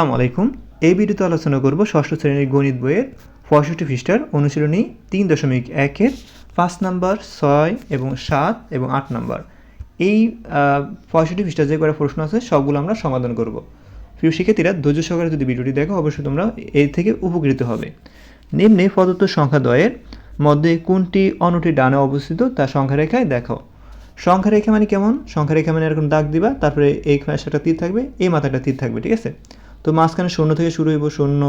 আসসালামু আলাইকুম। এই ভিডিওতে আলোচনা করব ষষ্ঠ শ্রেণির গণিত বইয়ের পঁয়ষট্টি পৃষ্ঠার অনুশীলনী তিন দশমিক একের পাঁচ নাম্বার, ছয় এবং সাত এবং আট নাম্বার। এই পঁয়ষট্টি পৃষ্ঠার যে কটা প্রশ্ন আছে সবগুলো আমরা সমাধান করব। প্রিয় শিক্ষার্থীরা, ধৈর্য সহকারে যদি ভিডিওটি দেখো, অবশ্যই তোমরা এর থেকে উপকৃত হবে। নিম্নে প্রদত্ত সংখ্যা দ্বয়ের মধ্যে কোনটি অন্যটি ডানে অবস্থিত তা সংখ্যা রেখায় দেখো সংখ্যা রেখা মানে কেমন? সংখ্যা রেখা মানে এরকম দাগ দিবা, তারপরে এই পাশে একটা তীর থাকবে, এই মাথাটা তীর থাকবে, ঠিক আছে? তো মাঝখানে শূন্য থেকে শুরু হইব শূন্য।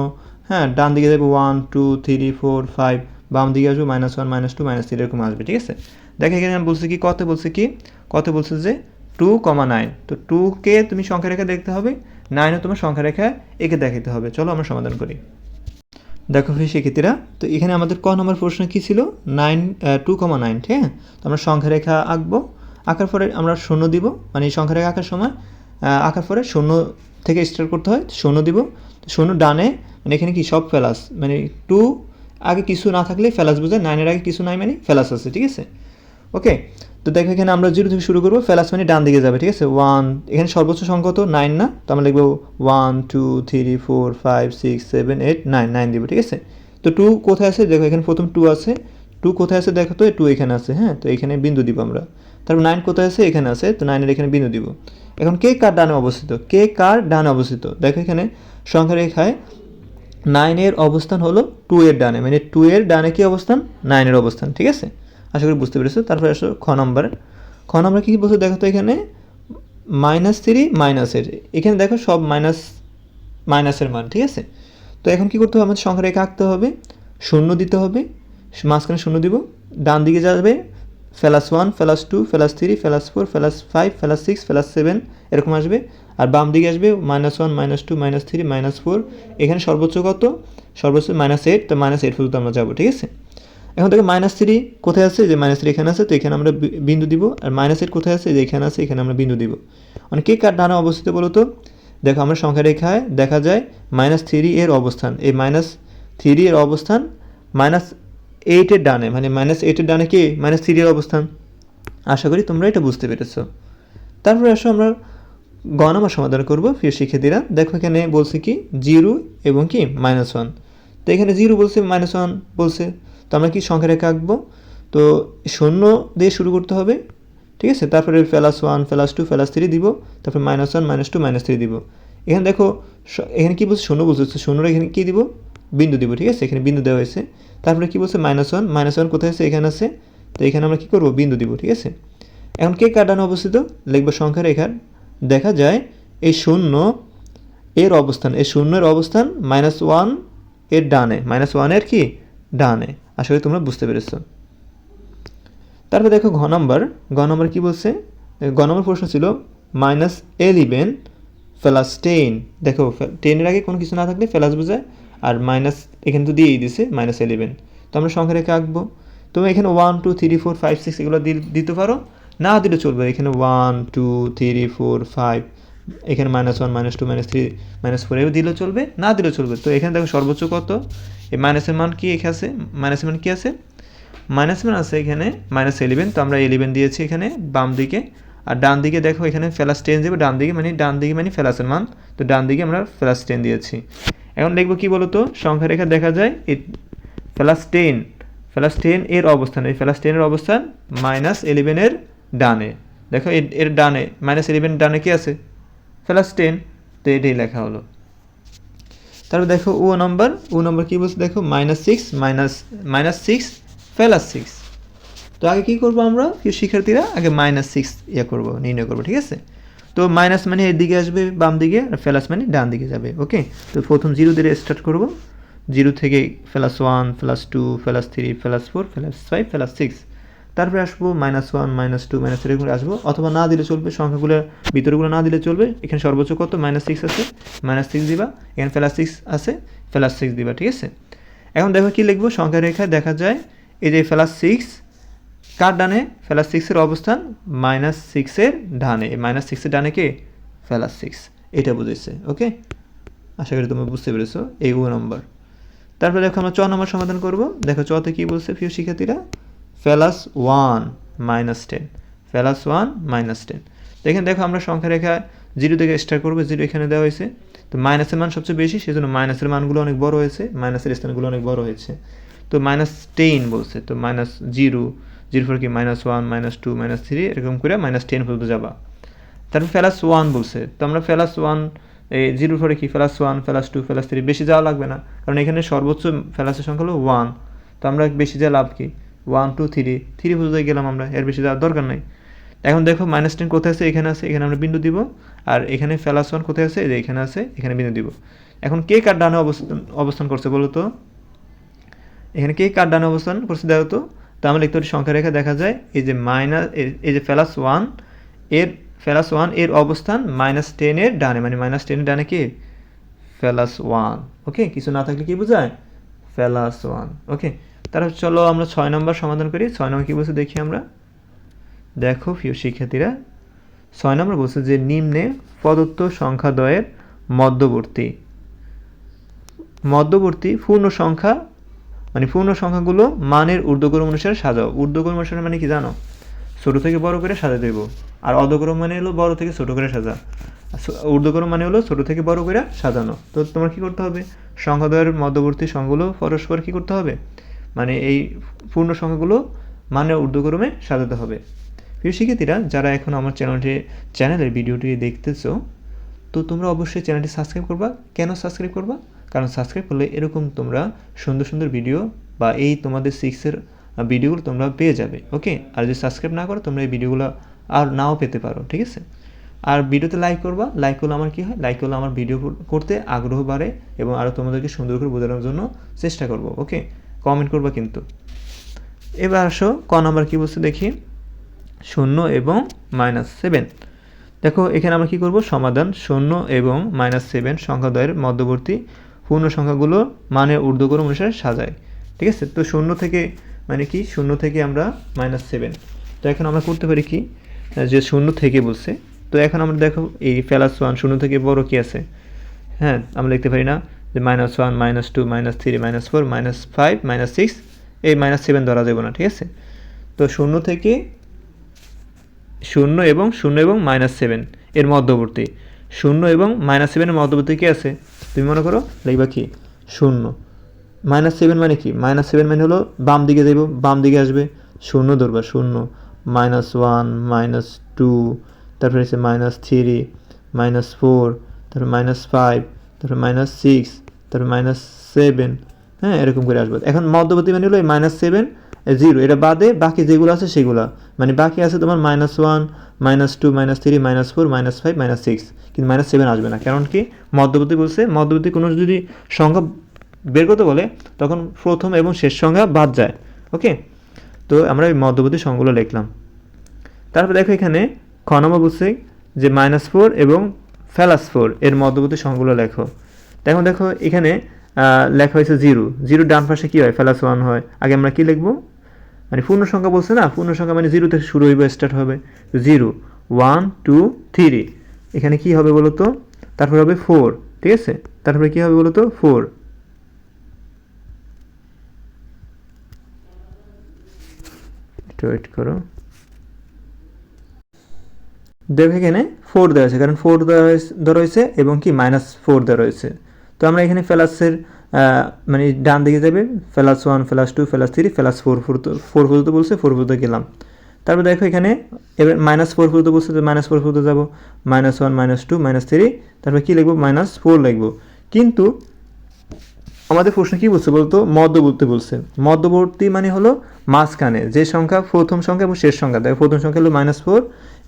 হ্যাঁ ডান দিকে যাবে one two three four five বাম দিকে আসবে minus one minus two minus three এরকম আসবে, ঠিক আছে? দেখে এখানে বলছি কি, কত বলছে কি? কত বলছে যে টু কমা নাইন তো টুকে তুমি সংখ্যা রেখা দেখতে হবে নাইনও তোমার সংখ্যা রেখা একে দেখাতে হবে। চলো আমরা সমাধান করি। দেখো ফি শিক্ষার্থীরা, তো এখানে আমাদের ক নম্বর প্রশ্ন কী ছিল? নাইন টু কমা নাইন ঠিক আছে? তো আমরা সংখ্যা রেখা আঁকবো। আঁকার পরে আমরা শূন্য দিব মানে এই সংখ্যা রেখা আঁকার সময় আঁকার পরে শূন্য থেকে স্টার্ট করতে হয় শূন্য দিব। শূন্য ডানে মানে এখানে কি? সব ফেলাস। মানে টু, আগে কিছু না থাকলে ফেলাস বোঝায় নাইনের আগে কিছু নাই মানে ফেলাস আছে, ঠিক আছে? ওকে তো দেখো এখানে আমরা জিরো থেকে শুরু করব, ফেলাস মানে ডান দিকে যাবে, ঠিক আছে? ওয়ান এখানে সর্বোচ্চ সংখ্যা তো নাইন না? তো আমরা লিখব one two three four five six seven eight nine nine দিব, ঠিক আছে? তো টু কোথায় আছে? দেখো এখানে প্রথম টু আছে। টু কোথায় আছে? দেখো তো টু এখানে আছে হ্যাঁ? তো এখানে বিন্দু দিব আমরা। তারপর নাইন কোথায় আছে? এখানে আছে। তো নাইনের এখানে বিন্দু দিব। এখন কে কার ডানে অবস্থিত? কে কার ডানে অবস্থিত? দেখো এখানে সংখ্যা রেখায় নাইনের অবস্থান হলো টু এর ডানে। মানে টু এর ডানে কি অবস্থান? নাইনের অবস্থান, ঠিক আছে? আশা করি বুঝতে পেরেছ। তারপরে আসো খ নম্বর। খ নম্বর কী বলছো দেখো তো এখানে? মাইনাস থ্রি মাইনাসের এখানে দেখো সব মাইনাস মাইনাসের মান, ঠিক আছে? তো এখন কি করতে হবে? আমাদের সংখ্যা রেখা আঁকতে হবে। শূন্য দিতে হবে। মাঝখানে শূন্য দিব। ডান দিকে যাবে। Plus one, plus two, plus three, plus four, plus five, plus six, plus seven এরকম আসবে। আর বাম দিকে আসবে minus one, minus two, minus three, minus four. এখানে সর্বোচ্চ কত? সর্বোচ্চ মাইনাস এইট। তো মাইনাস এইট পর্যন্ত আমরা যাব, ঠিক আছে? এখন দেখো মাইনাস থ্রি কোথায় আছে? যে মাইনাস থ্রি এখানে আছে, তো এখানে আমরা বিন্দু দিব। আর মাইনাস এইট কোথায় আছে? যে এখানে আছে, এখানে আমরা বিন্দু দিব। মানে কে কার ডানে অবস্থিত বলো তো? দেখো আমরা সংখ্যা রেখায় দেখা যায় মাইনাস থ্রি এর অবস্থান। এই মাইনাস থ্রি এর অবস্থান মাইনাস এইটের ডানে মানে মাইনাস এইটের ডানে কি? মাইনাস থ্রি এর অবস্থান। আশা করি তোমরা এটা বুঝতে পেরেছ। তারপরে আসো আমরা গণনা সমাধান করব, প্রিয় শিক্ষার্থীরা। দেখো এখানে বলছে কি? জিরো এবং কি? মাইনাস ওয়ান তো এখানে জিরো বলছে মাইনাস ওয়ান বলছে। তো আমরা কি সংখ্যা রেখা আঁকবো? তো শূন্য দিয়ে শুরু করতে হবে। ঠিক আছে? তারপরে plus one plus two plus three দিব। তারপর minus one minus two minus three দিব। এখানে দেখো এখানে কি বলছে? শূন্য বলছে। তো এখানে কি দিব? বিন্দু দিব, ঠিক আছে? এখানে বিন্দু দেওয়া হয়েছে। তারপরে কি বলছে? মাইনাস ওয়ান মাইনাস ওয়ান কোথায় আছে? এখানে আছে। তো এখানে আমরা কি করব? বিন্দু দিব, ঠিক আছে? এখন কে কার ডানে অবস্থিত? লিখব সংখ্যা রেখার। দেখা যায় এই শূন্য এর অবস্থান, এই শূন্যের অবস্থান মাইনাস ওয়ানের ডানে। মাইনাস ওয়ানের কি? ডানে। করি তোমরা বুঝতে পেরেছ। তারপর দেখো ঘ নম্বর ঘ নম্বর কী বলছে? ঘ নম্বর প্রশ্ন ছিল মাইনাস এলিভেন ফেলাস টেন দেখো টেনের আগে কোনো কিছু না থাকলে ফেলাস বোঝায়। আর মাইনাস এখানে তো দিয়েই দিছে মাইনাস এলিভেন তো আমরা সংখ্যা রেখে আঁকবো। তুমি এখানে one two three four five six এগুলো দিতে পারো। না দিলে চলবে এখানে one two three four five এখানে minus one minus two minus three minus four এও দিলেও চলবে, না দিলেও চলবে। তো এখানে দেখো সর্বোচ্চ কত? এই মাইনাসের মান কি এখানে আছে? মাইনাসের মান কি আছে? মাইনাস মান আছে এখানে মাইনাস এলিভেন তো আমরা এলিভেন দিয়েছি এখানে, বাম দিকে। আর ডান দিকে দেখো এখানে ফেলাস টেন দেবে, ডান দিকে মানে ডান দিকে মানে ফেলাসের মান। তো ডান দিকে আমরা ফেলাস টেন দিয়েছি। এখন দেখব কি বলতো? সংখ্যা রেখা দেখা যায়, এই ফেলাস টেন ফেলাস টেন এর অবস্থান, এই ফেলাস টেনের অবস্থান মাইনাস এলিভেনের ডানে। দেখো, এর- ডানে, মাইনাস এলিভেন ডানে কি আছে? ফেলাস টেন তো এটাই লেখা হলো। তারপর দেখো, ও নম্বর ও নম্বর কী বলছে দেখো? Minus six minus minus six plus six তো আগে কী করব আমরা? শিক্ষার্থীরা? আগে মাইনাস সিক্স ইয়ে করব, নির্ণয় করব, ঠিক আছে? তো মাইনাস মানে এর দিকে আসবে, বাম দিকে, আর ফেলাস মানে ডান দিকে যাবে ওকে তো প্রথম জিরো দিয়ে স্টার্ট করব। জিরো থেকে plus one plus two plus three plus four plus five plus six তারপরে আসব minus one minus two minus three করে আসব। অথবা না দিলে চলবে, সংখ্যাগুলো, ভিতরগুলো না দিলে চলবে। এখানে সর্বোচ্চ কত? মাইনাস সিক্স আছে। মাইনাস সিক্স দিবা। এখানে ফেলাস সিক্স আছে ফেলাস সিক্স দিবা, ঠিক আছে? এখন দেখো কি লিখব? সংখ্যা রেখায় দেখা যায়। এই যে ফেলাস সিক্স কার ডানে? ফেলাস সিক্সের অবস্থান, মাইনাস সিক্সের ডানে। মাইনাস সিক্সের ডানে কে? ফেলাস সিক্স। এটা বুঝেছে, ওকে? আশা করি তোমরা বুঝতে পেরেছ। এই ও নম্বর। তারপরে দেখো আমরা চ নম্বর সমাধান করব। দেখো চতে কি বলছে প্রিয় শিক্ষার্থীরা? Plus one minus ten. Plus one minus ten. এখানে দেখো আমরা সংখ্যা রেখা জিরো থেকে স্টার্ট করব। জিরো এখানে দেওয়া হয়েছে। তো মাইনাসের মান সবচেয়ে বেশি, সেজন্য মাইনাসের মানগুলো অনেক বড় হয়েছে। মাইনাসের স্থানগুলো অনেক বড় হয়েছে। তো মাইনাস টেন বলছে। তো মাইনাস জিরো জিরো ফোর কি minus one minus two minus three এরকম করে মাইনাস টেন পর্যন্ত যাবা। তারপর ফেলাস ওয়ান বলছে। তো আমরা ফেলাস ওয়ান এই জিরো ফোরে কি? Plus one plus two plus three বেশি যাওয়া লাগবে না। কারণ এখানে সর্বোচ্চ ফেলাসের সংখ্যা হলো ওয়ান তো আমরা বেশি যা লাভ কি? ওয়ান টু থ্রি থ্রি পর্যন্ত গেলাম আমরা। এর বেশি যাওয়ার দরকার নেই। এখন দেখো মাইনাস টেন কোথায় আছে? এখানে আছে। এখানে আমরা বিন্দু দিব। আর এখানে ফেলাস ওয়ান কোথায় আছে? যে এখানে আছে, এখানে বিন্দু দিব। এখন কে কার ডানে অবস্থান অবস্থান করছে বলো তো? এখানে কে কার ডানে অবস্থান করছে দেখো তো? তো আমরা পারি সংখ্যা রেখা দেখা যায়, এই যে মাইনাস এই যে ফেলাস ওয়ানের, ফেলাস ওয়ানের অবস্থান মাইনাস টেনের ডানে মানে মাইনাস টেনের ডানে কি? ফেলাস ওয়ান ওকে কিছু না থাকলে কি বোঝায়? ফেলাস ওয়ান ওকে তারপর চলো আমরা ছয় নম্বর সমাধান করি। ছয় নম্বর কী বলছে দেখি আমরা। দেখো প্রিয় শিক্ষার্থীরা, ছয় নম্বর বলছে যে নিম্নে প্রদত্ত সংখ্যাদ্বয়ের মধ্যবর্তী মধ্যবর্তী পূর্ণ সংখ্যা মানে পূর্ণ সংখ্যাগুলো মানের ঊর্ধ্বক্রম অনুসারে সাজাও। ঊর্ধ্বক্রম অনুসারে মানে কি জানো? ছোটো থেকে বড় করে সাজা দেব। আর অধক্রম মানে হলো বড় থেকে ছোটো করে সাজা। ঊর্ধ্বক্রম মানে হলো ছোটো থেকে বড় করে সাজানো। তো তোমার কি করতে হবে? সংখ্যাদ্বয়ের মধ্যবর্তী সংখ্যাগুলো পরস্পর কি করতে হবে? মানে এই পূর্ণ সংখ্যাগুলো মানে ঊর্ধ্বক্রমে সাজাতে হবে। প্রিয় শিক্ষার্থীরা, যারা এখন আমার চ্যানেলটি চ্যানেলের ভিডিওটি দেখতেছো, তো তোমরা অবশ্যই চ্যানেলটি সাবস্ক্রাইব করবা। কেন সাবস্ক্রাইব করবা? কারণ সাবস্ক্রাইব করলে এরকম তোমরা সুন্দর সুন্দর ভিডিও বা এই তোমাদের সিক্সের ভিডিওগুলো তোমরা পেয়ে যাবে ওকে আর যদি সাবস্ক্রাইব না করো, তোমরা এই ভিডিওগুলো আর নাও পেতে পারো, ঠিক আছে? আর ভিডিওতে লাইক করবা লাইক করলে আমার কী হয়? লাইক করলে আমার ভিডিও করতে আগ্রহ বাড়ে এবং আরও তোমাদেরকে সুন্দর করে বোঝানোর জন্য চেষ্টা করব ওকে কমেন্ট করবা কিন্তু। এবার আসো, ক নাম্বার কী বলছে দেখি? শূন্য এবং মাইনাস সেভেন দেখো, এখানে আমরা কি করব? সমাধান শূন্য এবং মাইনাস সেভেন সংখ্যাদ্বয়ের মধ্যবর্তী পূর্ণ সংখ্যাগুলো মানের ঊর্ধ্বক্রম অনুসারে সাজায়। ঠিক আছে? তো শূন্য থেকে মানে কি? শূন্য থেকে আমরা মাইনাস সেভেন তো এখন আমরা করতে পারি কি? যে শূন্য থেকে বলছে। তো এখন আমরা দেখো এই ফেলাস ওয়ান শূন্য থেকে বড় কি আছে? হ্যাঁ আমরা লিখতে পারি না যে minus one minus two minus three minus four minus five minus six এই মাইনাস সেভেন ধরা যাবে না, ঠিক আছে? তো শূন্য থেকে শূন্য এবং শূন্য এবং মাইনাস সেভেন এর মধ্যবর্তী। শূন্য এবং মাইনাস সেভেনের মধ্যবর্তী কি আছে? তুমি মনে করো, লিখবা কি? শূন্য। মাইনাস সেভেন মানে কি? মাইনাস সেভেন মানে হলো বাম দিকে যাইব, বাম দিকে আসবে, শূন্য ধরবা, শূন্য। মাইনাস ওয়ান মাইনাস টু তারপরে হচ্ছে মাইনাস থ্রি মাইনাস ফোর তারপরে মাইনাস ফাইভ তারপরে মাইনাস সিক্স তারপরে মাইনাস সেভেন হ্যাঁ এরকম করে আসবে। এখন মধ্যবর্তী মানে হলো এই মাইনাস সেভেন জিরো এটা বাদে বাকি যেগুলো আছে সেগুলো। মানে বাকি আছে তোমার minus one minus two minus three minus four minus five minus six কিন্তু মাইনাস সেভেন আসবে না। কারণ কি? মধ্যবর্তী বলছে, মধ্যবর্তী কোনো যদি সংখ্যা বের করতে বলে, তখন প্রথম এবং শেষ সংখ্যা বাদ যায়। ওকে? তো আমরা এই মধ্যবর্তী সংখ্যাগুলো লিখলাম। তারপর দেখো এখানে খ নম্বর বলছে যে মাইনাস ফোর এবং ফ্যালাস ফোর এর মধ্যবর্তী সংখ্যাগুলো লেখো। দেখো দেখো এখানে লেখা হয়েছে জিরো। জিরো ডান পাশে কী হয়? ফ্যালাস ওয়ান হয়। আগে আমরা কী লিখব? মানে পূর্ণ সংখ্যা বলছে না? পূর্ণ সংখ্যা মানে জিরো থেকে শুরু হইবে স্টার্ট হবে। জিরো। One, two, three. এখানে কি হবে বলো তো তারপরে হবে ফোর। ঠিক আছে? তারপরে কি হবে বলো তো ফোর দেখো এখানে ফোর দেওয়া আছে, কারণ ফোর দেওয়া হয়েছে- দেওয়া রয়েছে এবং কি? মাইনাস ফোর দেওয়া রয়েছে। তো আমরা এখানে ফেলাসের মানে ডান দিকে যাবে, plus one, plus two, plus three, plus four four four পর্যন্ত বলছে, ফোর পর্যন্ত গেলাম। তারপর দেখো এখানে, এবার মাইনাস ফোর পর্যন্ত বলছে তো মাইনাস ফোর পর্যন্ত যাব। Minus one minus two minus three তারপর কী লিখব? মাইনাস ফোর লিখব। কিন্তু আমাদের প্রশ্ন কি বলছে বলতো? মধ্যবর্তী বলছে। মধ্যবর্তী মানে হলো মাঝখানে, যে সংখ্যা প্রথম সংখ্যা এবং শেষ সংখ্যা। দেখো প্রথম সংখ্যা হলো মাইনাস ফোর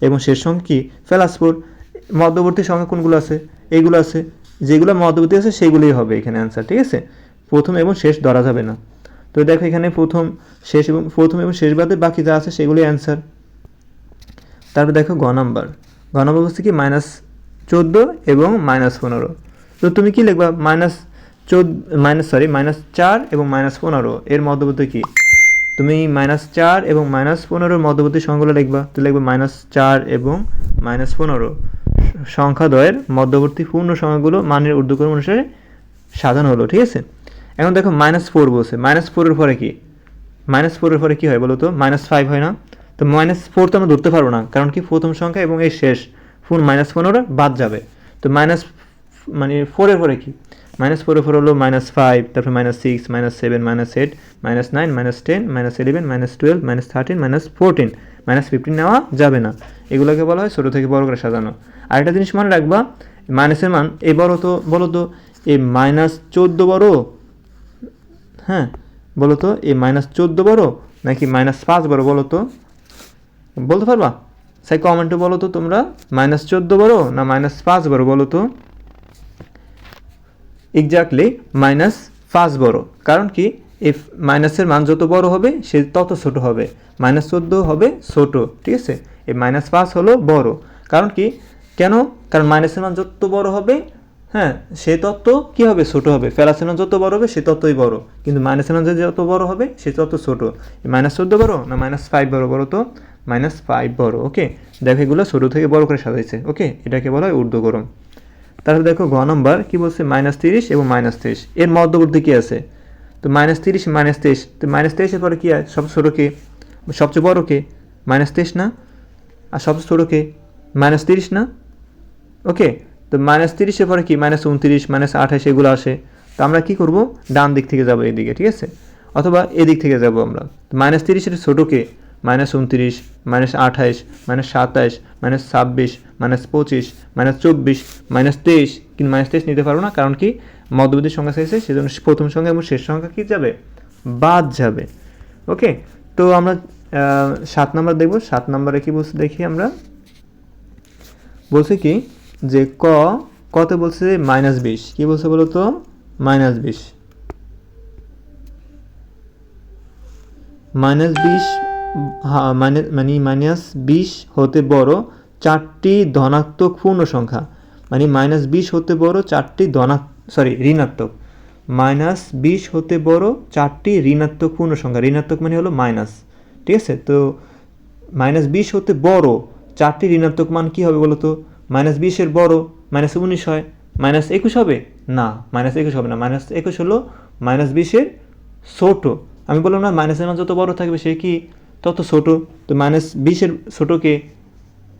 এবং শেষ সংখ্যা কি? ফেলাস ফোর মধ্যবর্তী সংখ্যা কোনগুলো আছে? এইগুলো আছে। যেগুলো মধ্যবর্তী আছে, সেগুলোই হবে এখানে অ্যান্সার ঠিক আছে? প্রথম এবং শেষ ধরা যাবে না। তো দেখো এখানে প্রথম, শেষ এবং, প্রথম এবং শেষ বাদে বাকি যা আছে সেগুলোই অ্যান্সার তারপর দেখো গ নাম্বার। গ নাম্বার বলছে কি মাইনাস চোদ্দ এবং মাইনাস পনেরো। তো তুমি কি লিখবা? মাইনাস চোদ্দ মাইনাস সরি মাইনাস চার এবং মাইনাস পনেরো। এর মধ্যবর্তী কি? তুমি মাইনাস চার এবং মাইনাস পনেরোর মধ্যবর্তী সংখ্যাগুলো লিখবা। তো লিখবে মাইনাস চার এবং মাইনাস পনেরো। সংখ্যাদ্বয়ের মধ্যবর্তী পূর্ণ সংখ্যাগুলো মানের ঊর্ধ্বক্রম অনুসারে সাজানো হলো, ঠিক আছে? এখন দেখো মাইনাস ফোর বলছে। মাইনাস ফোরের পরে কি? মাইনাস ফোরের পরে কী হয় বলো তো? মাইনাস ফাইভ হয় না? তো মাইনাস ফোর তো আমরা ধরতে পারব না, কারণ কি প্রথম সংখ্যা এবং এই শেষ। ফোন মাইনাস পনেরো বাদ যাবে। তো মাইনাস মানে ফোরের পরে কি? মাইনাস ফোরে ফোর হলো মাইনাস ফাইভ তারপর minus six minus seven minus eight minus nine minus ten minus eleven minus twelve minus thirteen minus fourteen minus fifteen নেওয়া যাবে না। এগুলোকে বলা হয় ছোটো থেকে বড় করে সাজানো। আরেকটা জিনিস মনে রাখবা মাইনাসের মান এই বড় তো, বলো তো এই মাইনাস চোদ্দ বড়? হ্যাঁ বলো তো এই মাইনাস চোদ্দ বড় নাকি মাইনাস পাঁচ বড়, বলো তো? বলতে পারবা? সাই কমেন্টে বলো তো তোমরা মাইনাস চোদ্দ বড় না মাইনাস পাঁচ বড়, বলো তো? এক্স্যাক্টলি মাইনাস পাঁচ বড়। কারণ কি? এই মাইনাসের মান যত বড় হবে, সে তত ছোট হবে। মাইনাস চোদ্দ হবে ছোট, ঠিক আছে? এই মাইনাস পাঁচ হলো বড়। কারণ কি? কেন? কারণ মাইনাসের মান যত বড় হবে হ্যাঁ সে তত্ত্ব কী হবে? ছোট হবে। প্লাসের মান যত বড় হবে, সে ততই বড়। কিন্তু মাইনাসের মান যত বড় হবে, সে তত ছোট। মাইনাস চোদ্দ বড় না মাইনাস ফাইভ বড়? বড় তো। মাইনাস ফাইভ বড় ওকে দেখো এগুলো ছোটো থেকে বড় করে সাজাইছে ওকে এটাকে বলা হয় ঊর্ধ্বগরম তারপর দেখো ঘ নম্বর কী বলছে? মাইনাস তিরিশ এবং মাইনাস তিরিশ। এর মধ্যবর্তী কী আছে? তো মাইনাস তিরিশ মাইনাস তেইশ। তো মাইনাস তেইশের পরে কী হয়? সবচেয়ে ছোটো কে? সবচেয়ে বড় কে? মাইনাস তেইশ না? আর সবচেয়ে ছোটো কে? মাইনাস তিরিশ না? ওকে তো মাইনাস তিরিশের পরে কি? মাইনাস উনত্রিশ মাইনাস আঠাশ এগুলো আসে। তো আমরা কী করব? ডান দিক থেকে যাব এদিকে, ঠিক আছে? অথবা এদিক থেকে যাব আমরা। মাইনাস তিরিশের ছোটো কে? মাইনাস উনত্রিশ, মাইনাস আঠাইশ, মাইনাস সাতাইশ, মাইনাস ছাব্বিশ, মাইনাস পঁচিশ, মাইনাস চব্বিশ, মাইনাস তেইশ। কিন্তু মাইনাস তেইশ নিতে পারব না, কারণ কি? মধ্যবর্তী সংখ্যা চাইছে সেজন্য প্রথম সংখ্যা এবং শেষ সংখ্যা কি যাবে? বাদ যাবে। ওকে, তো আমরা সাত নাম্বার দেখব। সাত নাম্বারে কি বলছে দেখি আমরা? বলছে কি? যে ক, কত বলছে মাইনাস বিশ। কী বলছে বলো তো? মাইনাস বিশ। মাইনাস বিশ মানে মাইনাস বিশ হতে বড় চারটি ধনাত্মক পূর্ণ সংখ্যা। মানে মাইনাস বিশ হতে বড় চারটি ধনা সরি ঋণাত্মক। মাইনাস বিশ হতে বড় চারটি ঋণাত্মক পূর্ণ সংখ্যা। ঋণাত্মক মানে হলো মাইনাস ঠিক আছে? তো মাইনাস বিশ হতে বড় চারটি ঋণাত্মক মান কী হবে বলো তো মাইনাস বিশের বড় মাইনাস উনিশ হয়। মাইনাস একুশ হবে? না মাইনাস একুশ হবে না। মাইনাস একুশ হলো মাইনাস বিশের ছোটো। আমি বললাম না মাইনাসের মান যত বড় থাকবে সে কি? তত ছোট, তো মাইনাস বিশের ছোটোকে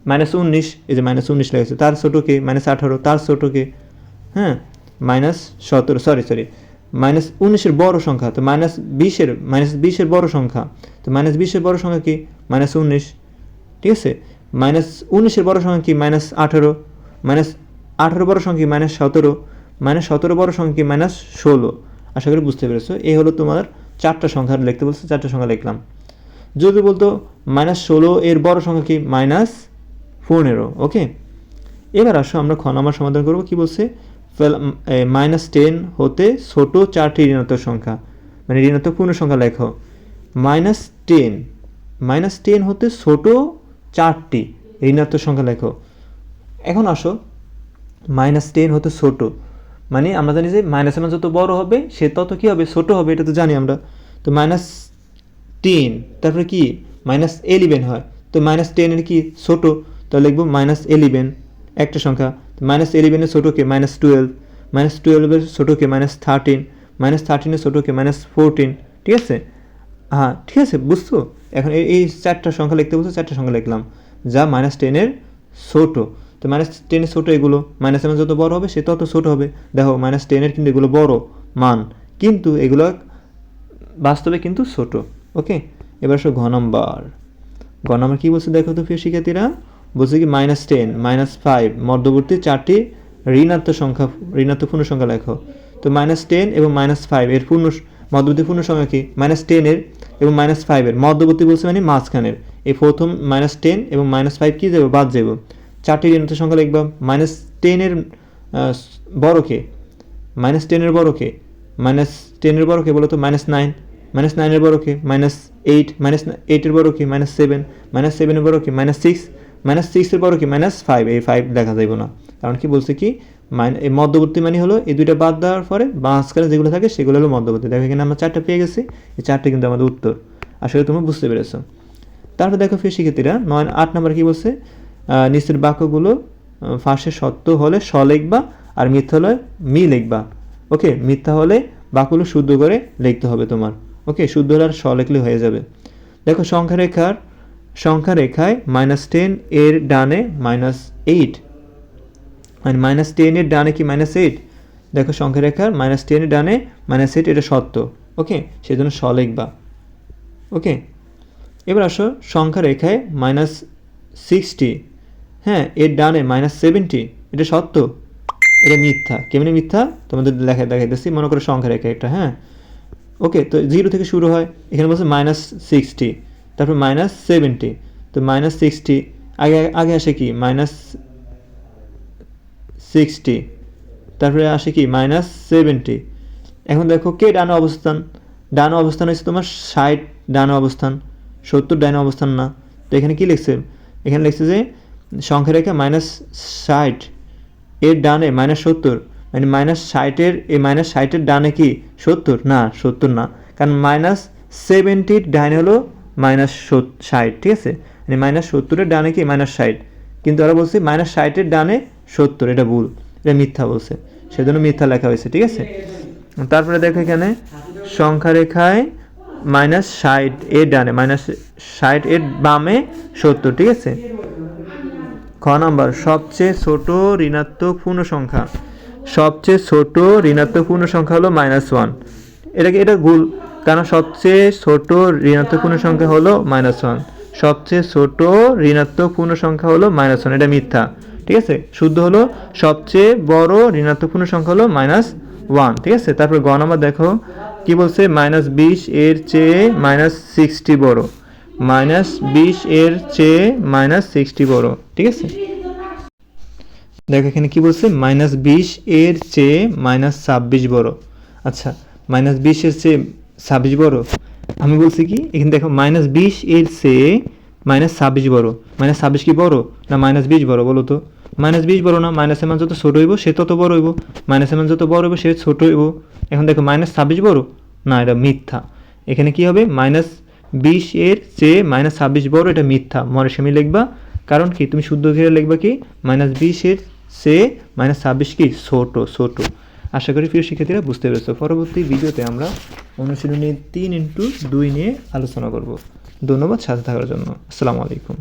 মাইনাস উনিশ, এই যে মাইনাস উনিশ লেগেছে, তার ছোটোকে মাইনাস আঠারো, তার ছোটোকে হ্যাঁ মাইনাস সতেরো সরি সরি মাইনাস উনিশের বড় সংখ্যা, তো মাইনাস বিশের মাইনাস বিশের বড় সংখ্যা, তো মাইনাস বিশের বড় সংখ্যা কি? মাইনাস উনিশ, ঠিক আছে? মাইনাস উনিশের বড় সংখ্যা কি? মাইনাস আঠারো মাইনাস আঠারো বড় সংখ্যা মাইনাস সতেরো মাইনাস সতেরো বড় সংখ্যা মাইনাস ষোলো, আশা করি বুঝতে পেরেছ। এই হলো তোমার চারটা সংখ্যা লিখতে বলছে চারটা সংখ্যা লিখলাম। যদি বলতো মাইনাস ষোলো, এর বড় সংখ্যা কি? মাইনাস পনেরো ওকে এবার আসো, আমরা খ নাম্বার সমাধান করব, কি বলছে? মাইনাস টেন হতে ছোট চারটি ঋণাত্মক সংখ্যা। মানে ঋণাত্মক পূর্ণ সংখ্যা লেখো। মাইনাস টেন মাইনাস টেন হতে ছোট চারটি ঋণাত্মক সংখ্যা লেখো। এখন আসো মাইনাস টেন হতে ছোট। মানে আমরা জানি যে মাইনাসের মান যত বড় হবে, সে তত কী হবে? ছোট হবে, এটা তো জানি আমরা। তো মাইনাস টেন, তারপরে কি? মাইনাস এলিভেন হয়। তো মাইনাস টেনের কি ছোটো? তো লিখব মাইনাস এলিভেন, একটা সংখ্যা। মাইনাস এলিভেনের ছোটোকে মাইনাস টুয়েলভ, মাইনাস টুয়েলভের ছোটোকে মাইনাস থার্টিন, মাইনাস থার্টিনের ছোটোকে মাইনাস ফোরটিন, ঠিক আছে? হ্যাঁ ঠিক আছে, বুঝছ? এখন এই চারটা সংখ্যা লিখতে বলছো, চারটা সংখ্যা লিখলাম, যা মাইনাস টেনের ছোটো। তো মাইনাস টেনের ছোটো এগুলো, মাইনাস মান যত বড় হবে, সে তত ছোটো হবে। দেখো, মাইনাস টেনের কিন্তু এগুলো বড় মান, কিন্তু এগুলো বাস্তবে কিন্তু ছোট। ওকে এবার আসো ঘ নম্বর। ঘ নম্বর কী বলছে দেখো তো প্রিয় শিক্ষার্থীরা? বলছে কি মাইনাস টেন মাইনাস ফাইভ মধ্যবর্তী চারটি ঋণাত্মক সংখ্যা, ঋণাত্মক পূর্ণ সংখ্যা লেখো। তো মাইনাস টেন এবং মাইনাস ফাইভ এর পূর্ণ, মধ্যবর্তী পূর্ণ সংখ্যা কি মাইনাস টেনের এবং মাইনাস ফাইভের মধ্যবর্তী বলছে মানে মাঝখানের। এই প্রথম মাইনাস টেন এবং মাইনাস ফাইভ কী যাব? বাদ যাব। চারটি ঋণাত্মক সংখ্যা লিখবা। মাইনাস টেনের বড়কে মাইনাস টেনের বড়কে মাইনাস টেনের বড়কে বলো তো? মাইনাস নাইন মাইনাস নাইনের বড় কে? মাইনাস এইট মাইনাস এইটের বড় কি? মাইনাস সেভেন মাইনাস সেভেনের বড় কি? মাইনাস সিক্স মাইনাস সিক্সের বড় কি? মাইনাস ফাইভ এই ফাইভ দেখা যাইব না। কারণ কি বলছে কি? এই মধ্যবর্তী মানে হলো এই দুইটা বাদ দেওয়ার পরে মাঝখানে যেগুলো থাকে সেগুলো হলো মধ্যবর্তী। দেখো এখানে আমরা চারটা পেয়ে গেছি, এই চারটে কিন্তু আমাদের উত্তর। আসলে তোমরা বুঝতে পেরেছ। তারপর দেখো ফির শিক্ষার্থীরা, নয়, আট নাম্বার কি বলছে? নিচের বাক্যগুলো ফাঁসে সত্য হলে স লিখবা আর মিথ্যা হলে মি লিখবা। ওকে, মিথ্যা হলে বাক্যগুলো শুদ্ধ করে লিখতে হবে তোমার। ওকে শুদ্ধ আর স লিখলে হয়ে যাবে। দেখো, সংখ্যা রেখার, সংখ্যা রেখায় মাইনাস টেন এর ডানে মাইনাস এইট মানে মাইনাস টেনের ডানে কি মাইনাস এইট দেখো, সংখ্যা রেখার মাইনাস টেনের ডানে মাইনাস এইট এটা সত্য। ওকে সেই জন্য স লিখবা ওকে এবার আসো, সংখ্যা রেখায় মাইনাস সিক্সটি হ্যাঁ এর ডানে মাইনাস সেভেন্টি এটা সত্য? এটা মিথ্যা। কেমনি মিথ্যা? তোমাদের লেখা দেখাইতেছি। মনে করো সংখ্যা রেখা একটা হ্যাঁ? ওকে তো জিরো থেকে শুরু হয়, এখানে বলছে মাইনাস সিক্সটি তারপর মাইনাস সেভেন্টি তো মাইনাস সিক্সটি আগে আগে আসে কি? মাইনাস সিক্সটি তারপরে আসে কি? মাইনাস সেভেন্টি এখন দেখো কে ডানো অবস্থান? ডানো অবস্থান হচ্ছে তোমার ষাট ডানো অবস্থান, সত্তর ডানো অবস্থান না। তো এখানে কি লিখছে? এখানে লিখছে যে সংখ্যা রেখা মাইনাস ষাট, এর ডানে মাইনাস সত্তর মানে মাইনাস ষাটের এই মাইনাস ষাটের ডানে কি? সত্তর? না সত্তর না। কারণ মাইনাস সেভেন্টির ডানে হলো মাইনাস ষাট, ঠিক আছে? মানে মাইনাস সত্তরের ডানে কি? মাইনাস ষাট। কিন্তু ওরা বলছে মাইনাস ষাটের ডানে সত্তর, এটা ভুল। এটা মিথ্যা বলছে। সেজন্য মিথ্যা লেখা হয়েছে, ঠিক আছে? তারপরে দেখো এখানে, সংখ্যা রেখায় মাইনাস ষাট এর ডানে মাইনাস ষাট এর বামে সত্তর, ঠিক আছে? খ নাম্বার, সবচেয়ে ছোট ঋণাত্মক পূর্ণ সংখ্যা সবচেয়ে ছোট ঋণাত্মক পূর্ণ সংখ্যা হলো মাইনাস ওয়ান এটাকে, এটা ভুল, কারণ সবচেয়ে ছোট ঋণাত্মক পূর্ণ সংখ্যা হলো মাইনাস ওয়ান সবচেয়ে ছোট ঋণাত্মক পূর্ণ সংখ্যা হলো মাইনাস ওয়ান এটা মিথ্যা, ঠিক আছে? শুদ্ধ হলো সবচেয়ে বড় ঋণাত্মক পূর্ণ সংখ্যা হলো মাইনাস ওয়ান ঠিক আছে? তারপর গ নাম্বার দেখো, কি বলছে? মাইনাস বিশ এর চেয়ে মাইনাস সিক্সটি বড়। মাইনাস বিশ এর চেয়ে মাইনাস সিক্সটি বড়, ঠিক আছে? দেখো এখানে কি বলছে? মাইনাস বিশ এর চেয়ে মাইনাস ছাব্বিশ বড়। আচ্ছা মাইনাস বিশ এর চেয়ে ছাব্বিশ বড়। আমি বলছি কি? এখানে দেখো, মাইনাস বিশ এর চেয়ে মাইনাস ছাব্বিশ বড়। মাইনাস ছাব্বিশ কি বড় না মাইনাস বিশ বড় বলো তো? মাইনাস বিশ বড় না, মাইনাসের মান যত ছোট হইব, সে তত বড় হইব। মাইনাসের মান যত বড় হইব, সে ছোট হইব। এখন দেখো, মাইনাস ছাব্বিশ বড়? না, এটা মিথ্যা। এখানে কি হবে? মাইনাস বিশ এর চেয়ে মাইনাস ছাব্বিশ বড়, এটা মিথ্যা। মরেসামি লিখবা। কারণ কি? তুমি শুদ্ধ ঘিরে লিখবা কি? মাইনাস বিশ এর চেয়ে মাইনাস ছাব্বিশ কি? ছোট ছোট। আশা করি প্রিয় শিক্ষার্থীরা বুঝতে পেরেছ। পরবর্তী ভিডিওতে আমরা অনুশীলনী তিন ইন্টু দুই নিয়ে আলোচনা করব। ধন্যবাদ সাথে থাকার জন্য। আসসালামু আলাইকুম।